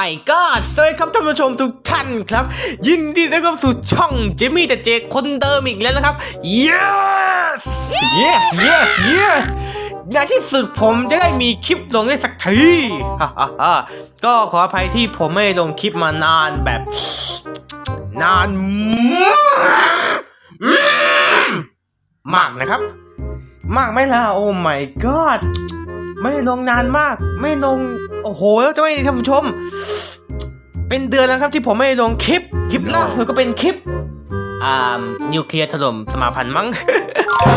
my god สวัสดีครับท่านผู้ชมทุกท่านครับ ยินดีต้อนรับสู่ช่องเจมี่แต่เจคนเดิมอีกแล้วนะครับ yes yes yes yes ในที่สุดผมจะได้มีคลิปลงได้สักทีก็ขออภัยที่ผมไม่ลงคลิปมานานแบบ นานมากนะครับ มากไหมล่ะโอ้ my god ไม่ลงนานมาก ไม่ลง โอ้โหแล้วจะไม่ท่านผู้ชม เป็นเดือนแล้วครับที่ผมไม่ลงคลิป คลิปล่าสุดก็เป็นคลิปอ่านิวเคลียร์ถล่มสมาพันธ์มั้ง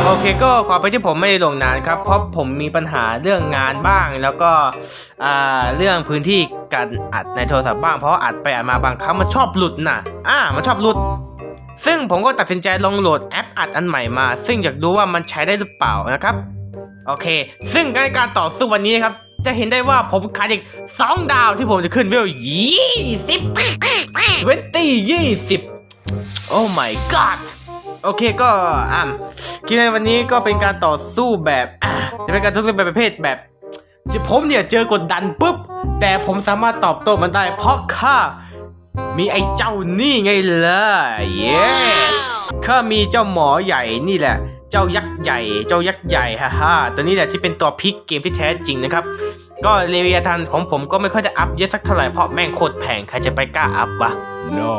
โอเคก็ขอไปที่ผมไม่ได้ลงนานครับ เพราะผมมีปัญหาเรื่องงานบ้างแล้วก็อ่าเรื่องพื้นที่การอัดในโทรศัพท์บ้าง เพราะอัดไปอัดมาบางครั้งมันชอบหลุดน่ะอ่ามันชอบหลุด ซึ่งผมก็ตัดสินใจลงโหลดแอปอัดอันใหม่มา ซึ่งอยากดูว่ามันใช้ได้หรือเปล่านะครับ โอเค ซึ่งการการต่อสู้วันนี้นะครับจะเห็นได้ว่าผมขาดอีกสองดาวที่ผมจะขึ้นเวลยี่สิบทเวนตี้ยี่สิบโอ้ my god โอเคก็อะคลิปในวันนี้ก็เป็นการต่อสู้แบบอะจะเป็นการต่อสู้แบบประเภทแบบจะผมเนี่ยเจอกดดันปุ๊บ แต่ผมสามารถตอบโต้มันได้เพราะข้ามีไอ้เจ้านี่ไงล่ะเย้ข้ามีเจ้าหมอใหญ่นี่แหละ เจ้ายักษ์ใหญ่ เจ้ายักษ์ใหญ่ฮ่าฮ่าตัวนี้แหละที่เป็นตัวพลิกเกมที่แท้จริงนะครับ ก็เลเวียทันของผมก็ไม่ค่อยจะอัพเยอะสักเท่าไหร่เพราะแม่งโคตรแพงใครจะไปกล้าอัพวะ No.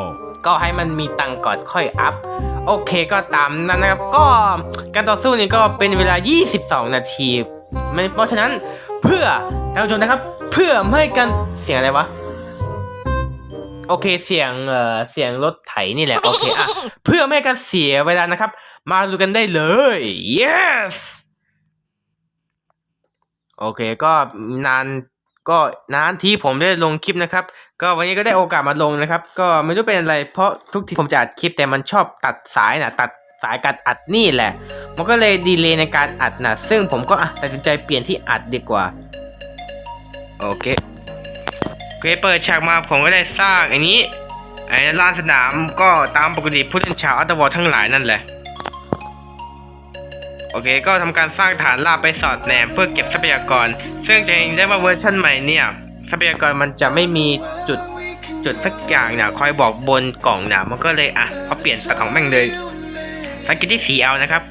ก็ให้มันมีตังค์ก่อนค่อยอัพ โอเคก็ตามนั้นนะครับ ก็การต่อสู้นี่ก็เป็นเวลา 22 นาทีไม่เพราะฉะนั้นเพื่อท่านผู้ชมนะครับ เพื่อไม่ให้กันเสียงอะไรวะ โอเคเสียงเอ่อเสียงรถไถนี่แหละ โอเคอะเพื่อไม่ให้กันเสียเวลานะครับ มาดูกันได้เลย yes โอเคก็นานก็นานที่ผมได้ลงคลิปนะครับ ก็วันนี้ก็ได้โอกาสมาลงนะครับ ก็ไม่รู้เป็นอะไรเพราะทุกทีผมจะอัดคลิปแต่มันชอบตัดสายนะตัดสายการอัดนี่แหละ มันก็เลยดีเลย์ในการอัดนะซึ่งผมก็อะตัดสินใจเปลี่ยนที่อัดดีกว่า โอเค เคเปิดฉากมาผมก็ได้สร้างไอ้นี้ไอ้ลานสนามก็ตามปกติผู้เล่นชาวอัตวอร์ทั้งหลายนั่นแหละ โอเคก็ทำการสร้างฐานราบไปสอดแนมเพื่อเก็บทรัพยากร ซึ่งจะเห็นได้ว่าเวอร์ชันใหม่เนี่ยทรัพยากรมันจะไม่มีจุดจุดสักอย่างเนี่ยคอยบอกบนกล่องเนี่ยมันก็เลยอะเขาเปลี่ยนตัดของแม่งเลยสังเกตที่สีเอานะครับ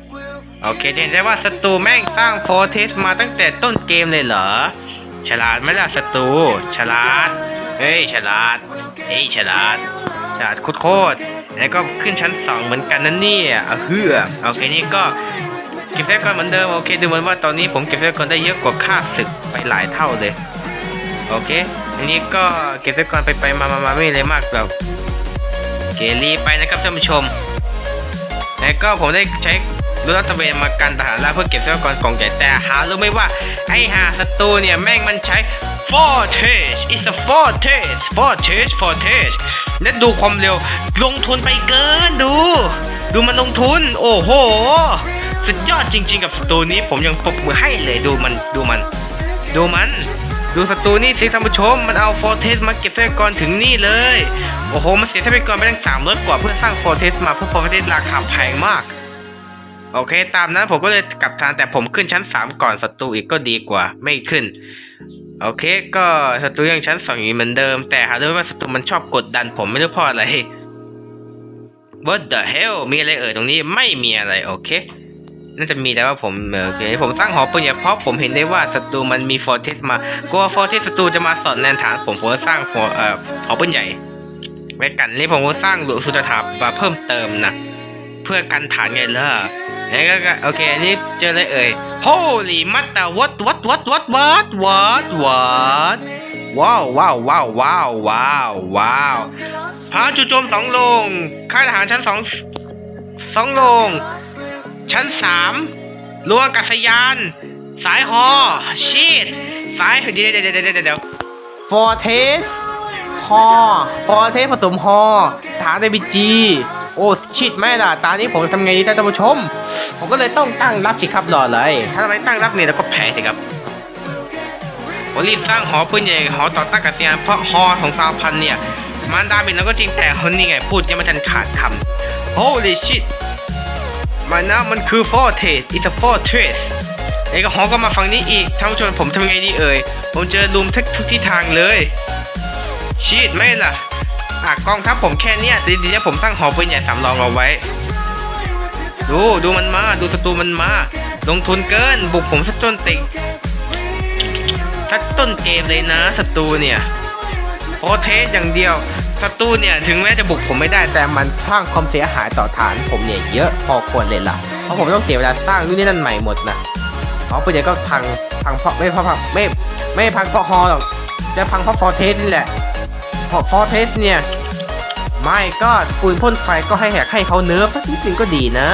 โอเคจะเห็นได้ว่าศัตรูแม่งสร้างโฟร์เทสมาตั้งแต่ต้นเกมเลยเหรอ ฉลาดไหมล่ะศัตรูฉลาด เฮ้ยฉลาด เฮ้ยฉลาด ฉลาดโคตรแล้วก็ขึ้นชั้นสองเหมือนกันนั่นนี่เอาเฮือโอเคนี่ก็เก็บทรัพยากรเหมือนเดิมโอเคดูเหมือนว่าตอนนี้ผมเก็บทรัพยากรได้เยอะกว่าค่าศึกไปหลายเท่าเลยโอเค อันนี้ก็เก็บทรัพยากรไปไปมามามาไม่มีอะไรมากหรอกเกรีไปนะครับท่านผู้ชม แล้วก็ผมได้ใช้ รถรัตเวนมากันทหารราเพื่อเก็บทรัพยากรกองใหญ่แต่หารู้ไหมว่า ไอ้หาศัตรูเนี่ยแม่งมันใช้ fortage is a fortage fortage fortage และดูความเร็วลงทุนไปเกินดู ดูมันลงทุน โอ้โห สุดยอดจริง ๆ กับศัตรูนี้ผมยังปรบมือให้เลยดูมันดูมัน ดูมันดูศัตรูนี่สิท่านผู้ชม มันเอาฟอร์เทสมาเก็บทรัพยากรถึงนี่เลย โอ้โห มันเสียทรัพยากรไปตั้งสามร้อยกว่าเพื่อสร้างฟอร์เทสมาเพราะฟอร์เทสราคาแพงมาก โอเค ตามนั้นผมก็เลยกลับทางแต่ผมขึ้นชั้นสามก่อนศัตรูอีกก็ดีกว่า ไม่ขึ้น โอเค ก็ศัตรูยังชั้นสองอยู่เหมือนเดิม แต่หารู้ไหมว่าศัตรูมันชอบกดดันผมไม่รู้เพราะอะไร What the hell มีอะไรเอ่ยตรงนี้ไม่มีอะไร โอเคน่าจะมีแต่ว่าผมเออโอเคผมสร้างหอปืนเนี่ยเพราะผมเห็นได้ว่าศัตรูมันมีฟอร์เทสมากลัวฟอร์เทสศัตรูจะมาสอดแนนฐานผมผมก็สร้างหอเอ่อหอปืนใหญ่ไว้กันนี่ผมก็สร้างหลวงสุดถามาเพิ่มเติมนะเพื่อกันฐานไงล่ะ แล้วก็โอเคอันนี้เจออะไรเอ่ย Holy มัตตา what what what what what what what ว้าวว้าวว้าวว้าวว้าวว้าวพาจูโจมสองลงค่ายทหารชั้นสองสองลง ชั้นสามรั้วกาศยาน สายฮอชีดสายเดี๋ยวเดี๋ยวเดี๋ยวเดี๋ยวเดี๋ยวฟอร์เทสฮอฟอร์เทสผสมฮอฐานเดบิจี โอ้ชิดไม่ล่ะตอนนี้ผมทำไงดีท่านผู้ชม ผมก็เลยต้องตั้งรับสิครับรอเลย ถ้าไม่ตั้งรับเนี่ยแล้วก็แพ้สิครับผมรีบสร้างหอปืนใหญ่หอต่อต้านอากาศยานเพราะฮอของซาวพันเนี่ย มันดาเมจแล้วก็จริงแต่คนนี้ไง พูดยังไม่ทันขาดคำ Holy shit มันนะมันคือ fortress it's a fortress ไอ้ก็หอก็มาฝั่งนี้อีกท่านผู้ชมผมทำไงดีเอ่ยผมเจอลุมทุกทุกที่ทางเลยชีดไม่ล่ะ อะกองทัพผมแค่เนี้ยดีๆนะผมสร้งหอปืนใหญ่สำรองเอาไว้ ดูดูมันมา ดูศัตรูมันมา ลงทุนเกิน บุกผมสักจนติงสักต้นเกมเลยนะศัตรูเนี่ยโอเทสอย่างเดียวศัตรูเนี่ยถึงแม้จะบุกผมไม่ได้แต่มันสร้างความเสียหายต่อฐานผมเนี่ยเยอะพอควรเลยล่ะเพราะผมต้องเสียเวลาสร้างนู่นนี่นั่นใหม่หมดนะหอปืนใหญ่ก็พังพังเพราะไม่เพราะพังไม่ไม่พังเพราะฮอหรอกจะพังเพราะฟอเทสนี่แหละ พราะฟอเทสเนี่ย ไม่ก็ปืนพ่นไฟก็ให้แหกให้เขาเนิร์ฟสักนิดนึงก็ดีนะ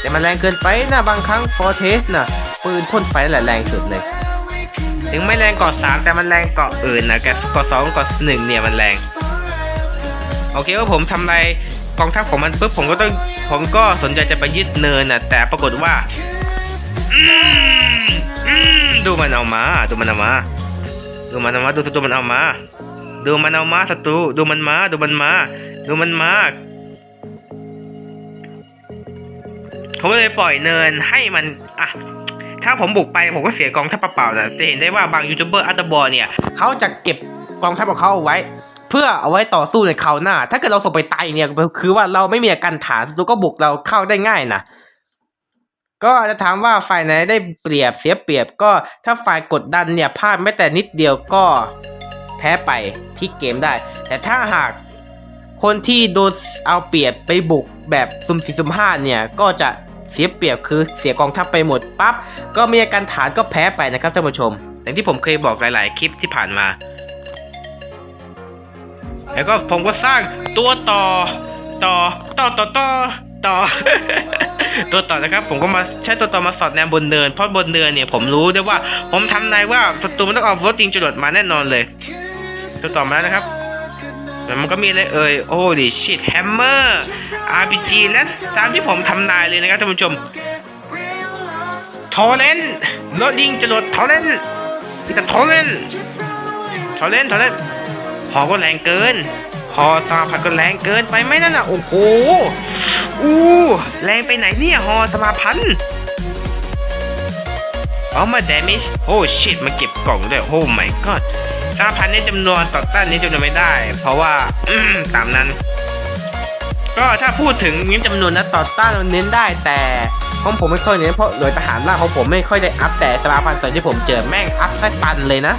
แต่มันแรงเกินไปนะบางครั้งฟอเทสนะปืนพ่นไฟแหละแรงสุดเลย ถึงไม่แรงเกาะสามแต่มันแรงเกาะอื่นนะแกเกาะสองเกาะหนึ่งเนี่ยมันแรง โอเคว่าผมทำลายกองทัพของมันปุ๊บผมก็ต้องผมก็สนใจจะไปยึดเนินนะแต่ปรากฏว่าดูมันเอามา ดูมันเอามา ดูมันเอามา ดูศัตรูมันเอามา ดูมันเอามาศัตรูดูมันมาดูมันมา ดูมันมาผมก็เลยปล่อยเนินให้มันอะถ้าผมบุกไปผมก็เสียกองทัพเปล่าๆนะจะเห็นได้ว่าบางยูทูบเบอร์อัตบอลเนี่ยเขาจะเก็บกองทัพของเขาเอาไว้ เพื่อเอาไว้ต่อสู้ในคราวหน้า ถ้าเกิดเราส่งไปตายเนี่ยคือว่าเราไม่มีการฐานศัตรูก็บุกเราเข้าได้ง่ายนะก็จะถามว่าฝ่ายไหนได้เปรียบเสียเปรียบก็ถ้าฝ่ายกดดันเนี่ยพลาดแม้แต่นิดเดียวก็ พ้ไปพลิกเกมได้ แต่ถ้าหากคนที่โดนเอาเปรียบไปบุกแบบซุ่มสี่ซุ่มห้าเนี่ยก็จะเสียเปรียบคือเสียกองทัพไปหมดปั๊บก็มีอาการฐานก็แพ้ไปนะครับท่านผู้ชม อย่างที่ผมเคยบอกหลาย ๆ คลิปที่ผ่านมา แล้วก็ผมก็สร้างตัวต่อต่อต่อต่อต่อต่อตัวต่อนะครับผมก็มาใช้ตัวต่อมาสอดแนมบนเนินเพราะบนเนินเนี่ยผมรู้ได้ว่า ผมทำนายว่าศัตรูมันต้องเอารถยิงจรวดมาแน่นอนเลย ตัวต่อมาแล้วนะครับแล้วมันก็มีอะไรเอ่ยโอ้ดิชิตแฮมเมอร์ RPG และตามที่ผมทำนายเลยนะครับท่านผู้ชมทอเลนรถยิงจรวดทอเลนนี่แต่ทอเลนทอเลนทอเลนหอก็แรงเกินหอสมาพันก็แรงเกินไปไหมนั่นน่ะโอ้โหอู้แรงไปไหนเนี่ยหอสมาพันธ์เอามา damage โอ้ชิตมาเก็บกล่องด้วยโอ้ my god สมาพันนี่จำนวนต่อต้านนี้จำนวนไม่ได้ เพราะว่าตามนั้น ก็ถ้าพูดถึงนี้จำนวนนะต่อต้านมันเน้นได้แต่ของผมไม่ค่อยเน้นเพราะหน่วยทหารล่าของผมไม่ค่อยได้อัพแต่สมาพันธ์ตอนที่ผมเจอแม่งอัพแค่ตันเลยนะ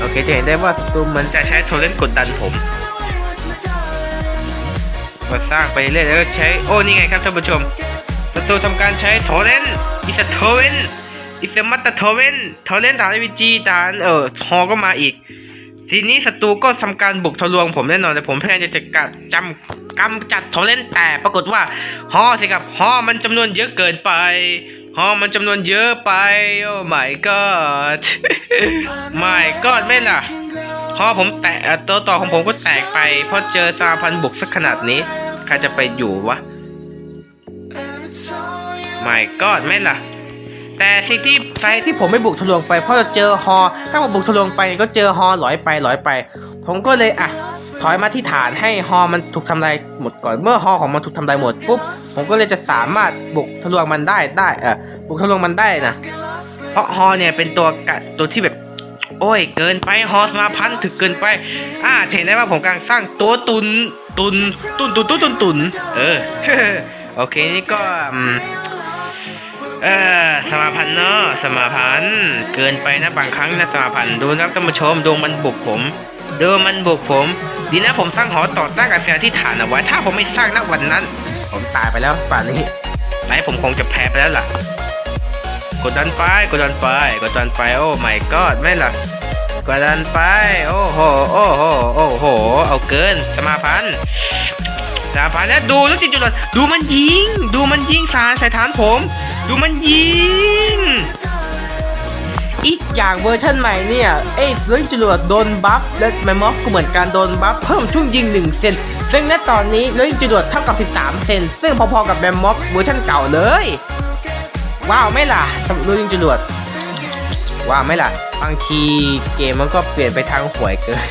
โอเคจะเห็นได้ว่าตัวมันจะใช้โทรเลนกดดันผมก็สร้างไปเรื่อยแล้วก็ใช้โอ้นี่ไงครับท่านผู้ชมศัตรูทำการใช้โทรเลนอิสโทเวน อิสมัตโทเวนโทรเลนฐานวิจีฐานเออฮอก็มาอีก ทีนี้ศัตรูก็ทำการบุกทะลวงผมแน่นอนแต่ผมพยายามจะกะจำกำจัดโทรเลนแต่ปรากฏว่าฮอสิครับฮอมันจำนวนเยอะเกินไปฮอมันจำนวนเยอะไป โอ้ my god my god ไม่ล่ะฮอผมแตกตัวต่อของผมก็แตกไป เพราะเจอซาพันบุกสักขนาดนี้ใครจะไปอยู่วะ my god ไม่ล่ะ แต่สิ่งที่สาเหตุที่ผมไม่บุกทะลวงไป เพราะเราเจอฮอ ถ้าผมบุกทะลวงไปก็เจอฮอลอยไปลอยไป ผมก็เลยอะถอยมาที่ฐานให้ฮอมันถูกทำลายหมดก่อน เมื่อฮอของมันถูกทำลายหมดปุ๊บ ผมก็เลยจะสามารถบุกทะลวงมันได้ได้เออบุกทะลวงมันได้นะ เพราะฮอเนี่ยเป็นตัวกะตัวที่แบบ โอ้ยเกินไปฮอสมาพันถึกเกินไป อ่าเห็นได้ว่าผมกำลังสร้างตัวตุนตุนตุนตุนตุนตุนตุนเออโอเคนี่ก็ เออสมาพันธ์เนาะสมาพันธ์เกินไปนะบางครั้งนะสมาพันธ์ดูนะท่านผู้ชมดูมันบุกผมดูมันบุกผม ดีนะผมสร้างหอต่อต้านกับเสียที่ฐานเอาไว้ถ้าผมไม่สร้างณวันนั้น ผมตายไปแล้วป่านนี้ไหนผมคงจะแพ้ไปแล้วล่ะ กดดันไปกดดันไปกดดันไปโอ้ my god ไม่ล่ะกดดันไปโอ้โหโอ้โหโอ้โห เอาเกินสมาพันธ์สมาพันธ์แล้วดูแล้วจิจุดดูมันยิง ดูมันยิงสารใส่ฐานผม ดูมันยิง อีกอย่างเวอร์ชันใหม่เนี่ยไอ้เรื่องจรวดโดนบัฟและแมมมอฟก็เหมือนการโดนบัฟเพิ่มช่วงยิง 1 เซนซึ่งณตอนนี้เรื่องจรวดเท่ากับ 13 เซนซึ่งพอๆกับแมมมอฟเวอร์ชันเก่าเลย ว้าวไม่ล่ะสำหรับเรื่องจรวดว้าวไม่ล่ะบางทีเกมมันก็เปลี่ยนไปทางหวยเกิน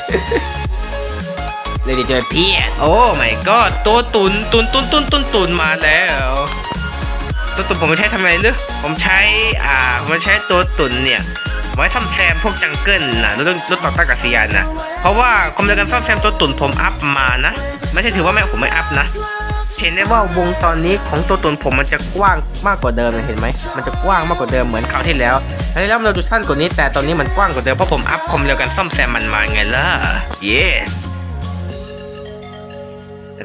เลยดิเจอเพี้ยนโอ้ my god ตัวตุนตุนตุนตุนตุนตุนมาแล้ว ตัวตุ่นผมไม่ใช้ทำไมหรือผมใช้ อ่า ผมใช้ตัวตุ่นเนี่ย ไว้ซ่อมแซมพวกจังเกิลนะรถรถต่อต้านกาศยานนะเพราะว่าความเร็วการซ่อมแซมตัวตุ่นผมอัพมานะ ไม่ใช่ถือว่าแม่ผมไม่อัพนะ เห็นได้ว่าวงตอนนี้ของตัวตุ่นผมมันจะกว้างมากกว่าเดิมเลยเห็นไหม มันจะกว้างมากกว่าเดิมเหมือนคราวที่แล้วคราวที่แล้วเราดูสั้นกว่านี้แต่ตอนนี้มันกว้างกว่าเดิมเพราะผมอัพความเร็วการซ่อมแซมมันมาไงล่ะ เย้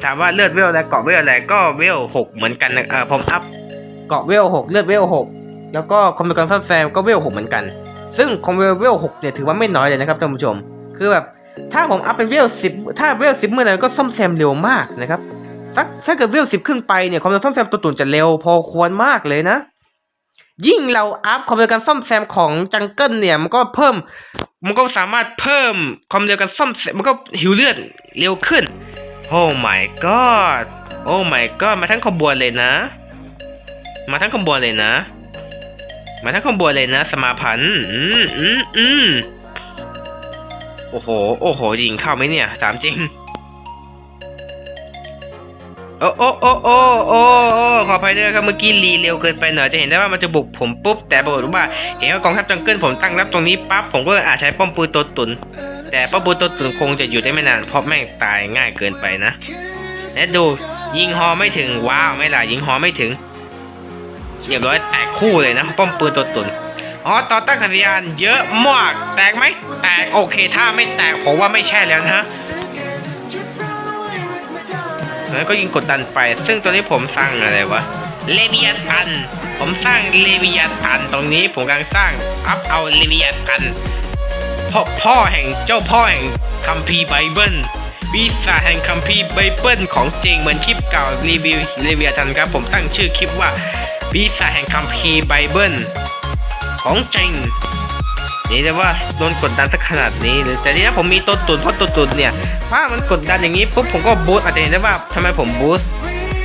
ถามว่าเลือดเวลอะไรเกาะเวลอะไรก็เวลหกเหมือนกันนะเออผมอัพ กาะเวลหกเลือดเวลหกแล้วก็ความเร็วการซ่อมแซมก็เวลหกเหมือนกัน ซึ่งความเร็วเวลหกเนี่ยถือว่าไม่น้อยเลยนะครับท่านผู้ชม คือแบบถ้าผมอัพเป็นเวลสิบถ้าเวลสิบเมื่อไหร่ก็ซ่อมแซมเร็วมากนะครับถ้าถ้าเกิดเวลสิบขึ้นไปเนี่ยความเร็วซ่อมแซมตัวตุ่นจะเร็วพอควรมากเลยนะ ยิ่งเราอัพความเร็วการซ่อมแซมของจังเกิลเนี่ยมันก็เพิ่ม มันก็สามารถเพิ่มความเร็วการซ่อมแซมมันก็หิวเลือดเร็วขึ้นโอ้ my god โอ้ my god มาทั้งขบวนเลยนะ มาทั้งขบวนเลยนะ มาทั้งขบวนเลยนะ สมาพันธ์อืมอืมอืมโอ้โห โอ้โห ยิงเข้าไหมเนี่ย ถามจริง โอ้โอ้โอ้โอ้โอ้โอ้ขออภัยด้วยครับเมื่อกี้รีเร็วเกินไปหน่อยจะเห็นได้ว่ามันจะบุกผมปุ๊บ แต่ปรากฏว่าเห็นว่ากองทัพจังเกิลผมตั้งรับตรงนี้ปั๊บผมก็อาจใช้ป้อมปืนตัวตุน แต่ป้อมปืนตัวตุนคงจะอยู่ได้ไม่นานเพราะแม่งตายง่ายเกินไปนะ และดูยิงฮอไม่ถึงว้าวไม่ล่ะยิงฮอไม่ถึง เรียบร้อยแตกคู่เลยนะป้อมปืนตัวตุนอ๋อต่อตั้งขันยานเยอะมากแตกไหมแตกโอเค ถ้าไม่แตกผมว่าไม่ใช่แล้วนะแล้วก็ยิงกดดันไป ซึ่งตัวนี้ผมสร้างอะไรวะเลวิยตัน ผมสร้างเลวิยตัน ตรงนี้ผมกำลังสร้างอัพเอาเลวิยตันพ่อพ่อแห่งเจ้าพ่อแห่งคัมภีร์ไบเบิลปีศาจแห่งคัมภีร์ไบเบิลของจริงเหมือนคลิปเก่ารีวิวเลวิยตันครับผมตั้งชื่อคลิปว่า ปีศาจแห่งคัมภีร์ไบเบิล ของจริง นี่แต่ว่าโดนกดดันสักขนาดนี้เลยแต่ทีนี้ผมมีตัวตุนเพราะตัวตุนเนี่ย ถ้ามันกดดันอย่างนี้ปุ๊บผมก็บูสต์อาจจะเห็นได้ว่าทำไมผมบูสต์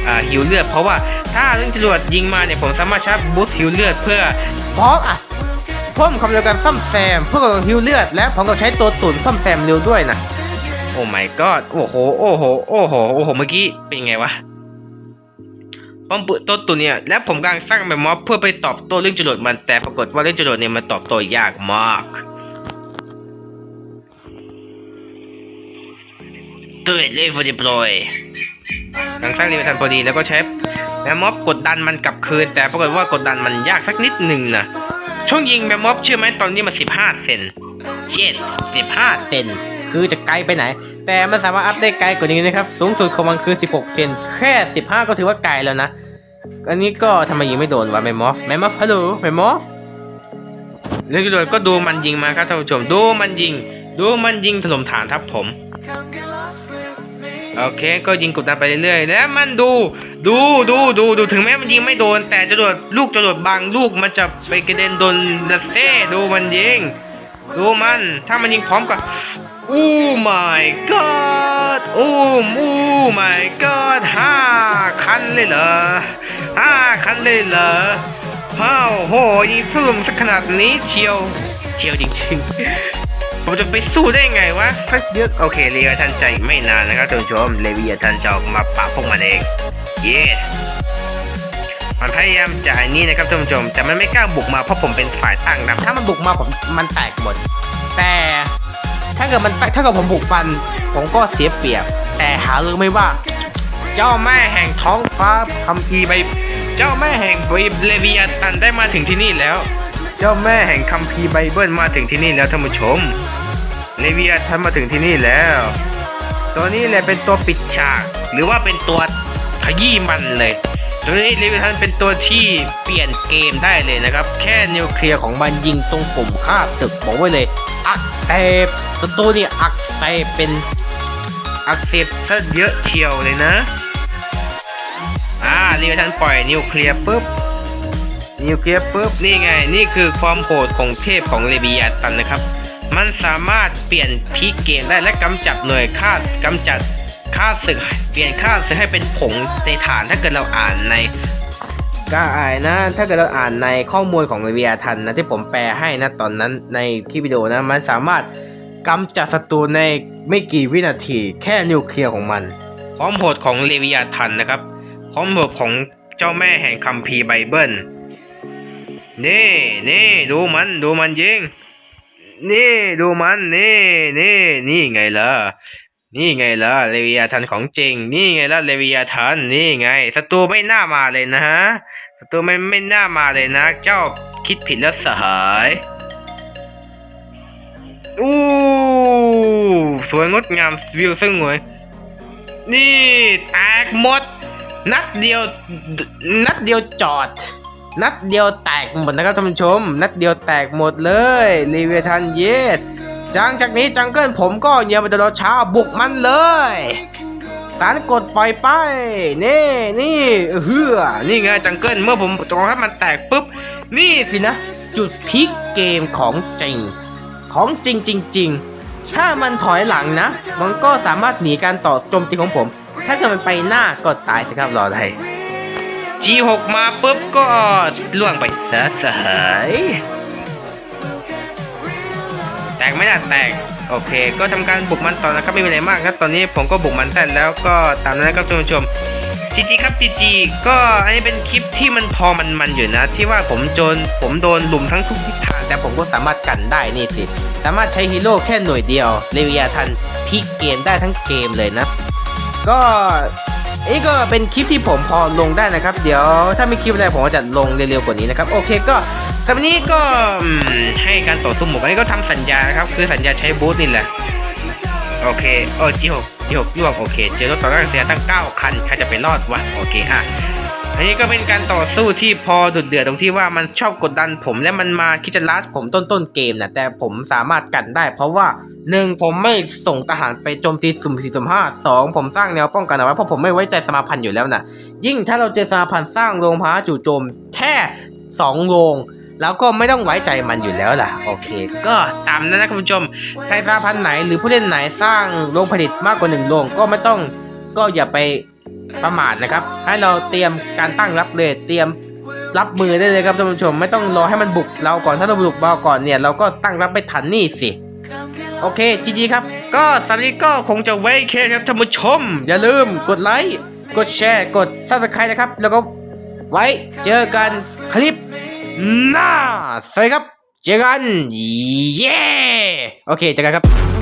อ่าฮิวเลือดเพราะว่าถ้าเรื่องจรวดยิงมาเนี่ยผมสามารถใช้บูสต์ฮิวเลือดเพื่อเพราะอะเพิ่มความเร็วการซ่อมแซมเพื่อฮิวเลือด และผมก็ใช้ตัวตุนซ่อมแซมเร็วด้วยนะโอ้ my god โอ้โห โอ้โห โอ้โห โอ้โห เมื่อกี้เป็นไงวะ ป้อมปืนตัวตุนเนี่ยและผมกำลังสร้างแบบม็อบเพื่อไปตอบโต้เรื่องจรวดมันแต่ปรากฏว่าเรื่องจรวดเนี่ยมันตอบโต้ยากมากตัวเล่ฟอร์ดิปลอยกำลังสร้างรีวิวทันพอดีแล้วก็ใช้แมมม็อบกดดันมันกลับคืน แต่ปรากฏว่ากดดันมันยากสักนิดหนึ่งนะช่วงยิงแมมม็อบเชื่อไหมตอนนี้มันสิบห้าเซนเจ็ดสิบห้าเซนคือจะไกลไปไหน แต่มันสามารถอัพได้ไกลกว่านี้นะครับ สูงสุดของมันคือ 16 เซน แค่ 15 ก็ถือว่าไกลแล้วนะ อันนี้ก็ทำไมยิงไม่โดนวะแมมมอฟแมมมอฟฮัลโหลแมมมอฟเรื่องโดยก็ดูมันยิงมาครับท่านผู้ชม ดูมันยิง ดูมันยิงถล่มฐานทับผมโอเค ก็ยิงกดดันไปเรื่อยๆ แล้วมันดู ดู ดู ดู ดู ถึงแม้มันยิงไม่โดน แต่จรวดลูกจรวดบางลูกมันจะไปกระเด็นโดนดัสเต้ดูมันยิง ดูมัน ถ้ามันยิงพร้อมกับ โอ้ my god โอ้โอ้ my god ห้าคันเลยเหรอห้าคันเลยเหรอว้าวโหยิงถล่มสักขนาดนี้เชียวเชียวจริงๆ ผมจะไปสู้ได้ไงวะสักเยอะโอเคเลวิอาทันใจไม่นานนะครับท่านผู้ชมเลวิอาทันจะออกมาปราบพวกมันเองเยสมันพยายามจะอันนี้นะครับท่านผู้ชม แต่มันไม่กล้าบุกมาเพราะผมเป็นฝ่ายตั้งนำถ้ามันบุกมาผมมันแตกหมดแต่ ถ้าเกิดมันถ้าเกิดผมบุกฟัน ผมก็เสียเปรียบ แต่หารู้ไหมว่า เจ้าแม่แห่งท้องฟ้าคัมภีร์ใบเจ้าแม่แห่งไบเลวิอาตันได้มาถึงที่นี่แล้ว เจ้าแม่แห่งคัมภีร์ไบเบิลมาถึงที่นี่แล้วท่านผู้ชมเลวิอาทันมาถึงที่นี่แล้ว ตัวนี้แหละเป็นตัวปิดฉาก หรือว่าเป็นตัวขยี้มันเลยตัวนี้เลวิอาทันเป็นตัวที่เปลี่ยนเกมได้เลยนะครับ แค่นิวเคลียร์ของมันยิงตรงปุ่มฆ่าศึกบอกไว้เลย อักเสบตัวตัวนี้อักเสบเป็นอักเสบซะเยอะเชียวเลยนะอ่าเลวิอาทันปล่อยนิวเคลียร์ปุ๊บนิวเคลียร์ปุ๊บนี่ไงนี่คือความโหดของเทพของเลวิอาตันนะครับ มันสามารถเปลี่ยนพีเกมได้และกำจัดหน่วยฆ่ากำจัดฆ่าศึกเปลี่ยนฆ่าศึกให้เป็นผงในฐานถ้าเกิดเราอ่านใน ก็อานนะ ถ้าเกิดเราอ่านในข้อมูลของเวิอาทันนะที่ผมแปลให้นะตอนนั้นในคลิปวิดีโอนะมันสามารถกำจัดศัตรูในไม่กี่วินาที แค่นิวเคลียร์ของมัน ความโหดของเลวิอาทันนะครับ ความโหดของเจ้าแม่แห่งคัมภีร์ไบเบิล นี่นี่ดูมันดูมันยิง นี่ดูมันนี่นี่นี่ไงล่ะ นี่ไงล่ะเลวิอาทันของจริง นี่ไงล่ะเลวิอาทันนี่ไงศัตรูไม่น่ามาเลยนะฮะศัตรูไม่ไม่น่ามาเลยนะ เจ้าคิดผิดแล้วสหายอู้สวยงดงามวิวสงวย นี่แตกหมด นัดเดียวนัดเดียวจอด นัดเดียวแตกหมดนะครับท่านผู้ชม นัดเดียวแตกหมดเลยรีเวทันเยส จังจากนี้จังเกิลผมก็อย่ามาตลอดช้าบุกมันเลยสารกดปล่อยไปนี่นี่เฮือนี่ไงจังเกิลเมื่อผมตรงให้มันแตกปุ๊บ นี่สินะ จุดพีคเกมของจริง ของจริงจริงๆถ้ามันถอยหลังนะ มันก็สามารถหนีการต่อโจมตีของผม ถ้าเกิดมันไปหน้าก็ตายสิครับรออะไร G6 มาปุ๊บก็ล่วงไปซะสหาย แตกไม่น่าแตกโอเค ก็ทำการบุกมันต่อนะครับไม่มีอะไรมากครับ ตอนนี้ผมก็บุกมันได้แล้วก็ตามนั้นครับท่านผู้ชมจีจีครับจีจีก็อันนี้เป็นคลิปที่มันพอมันมันอยู่นะ ที่ว่าผมโจนผมโดนหลุมทั้งทุกทิศทางแต่ผมก็สามารถกันได้นี่สิสามารถใช้ฮีโร่แค่หน่วยเดียวเลวิอาทันพลิกเกมได้ทั้งเกมเลยนะ ก็นี่ก็เป็นคลิปที่ผมพอลงได้นะครับ เดี๋ยวถ้ามีคลิปอะไรผมจะลงเร็วๆกว่านี้นะครับ โอเคก็ สำหรับนี้ก็ให้การต่อสู้หมู่อันนี้ก็ทำสัญญานะครับ คือสัญญาใช้บูธนี่แหละ โอเคโอ้จีหกจีหกยวกโอเค เจอรถต่อต้านเสียตั้ง9คันใครจะไปรอดวะโอเคอะอันนี้ก็เป็นการต่อสู้ที่พอดุดเดือดตรงที่ว่ามันชอบกดดันผมและมันมาคิดจะลัสผมต้นต้นเกมนะแต่ผมสามารถกันได้ เพราะว่าหนึ่งผมไม่ส่งทหารไปโจมตีสุ่มสี่สุ่มห้าสองผมสร้างแนวป้องกันเอาไว้เพราะผมไม่ไว้ใจสมาพันธ์อยู่แล้วนะยิ่งถ้าเราเจอสมาพันธ์สร้างโรงพาจู่โจมแค่สองโรง แล้วก็ไม่ต้องไว้ใจมันอยู่แล้วล่ะ โอเค ก็ตามนั้นนะคุณผู้ชมใครสมาพันไหนหรือผู้เล่นไหนสร้างโรงผลิตมากกว่าหนึ่งโรงก็ไม่ต้องก็อย่าไปประมาทนะครับ ให้เราเตรียมการตั้งรับเลยเตรียมรับมือได้เลยครับท่านผู้ชมไม่ต้องรอให้มันบุกเราก่อนถ้าเราบุกเราก่อนเนี่ยเราก็ตั้งรับไม่ทันนี่สิโอเคจีจีครับ ก็สำหรับวันนี้ก็คงจะไว้แค่นี้ครับท่านผู้ชม อย่าลืมกดไลค์กดแชร์กด subscribe นะครับ แล้วก็ไว้เจอกันคลิป หน้าสวัสดีครับ เจอกัน เย้ โอเค เจอกันครับ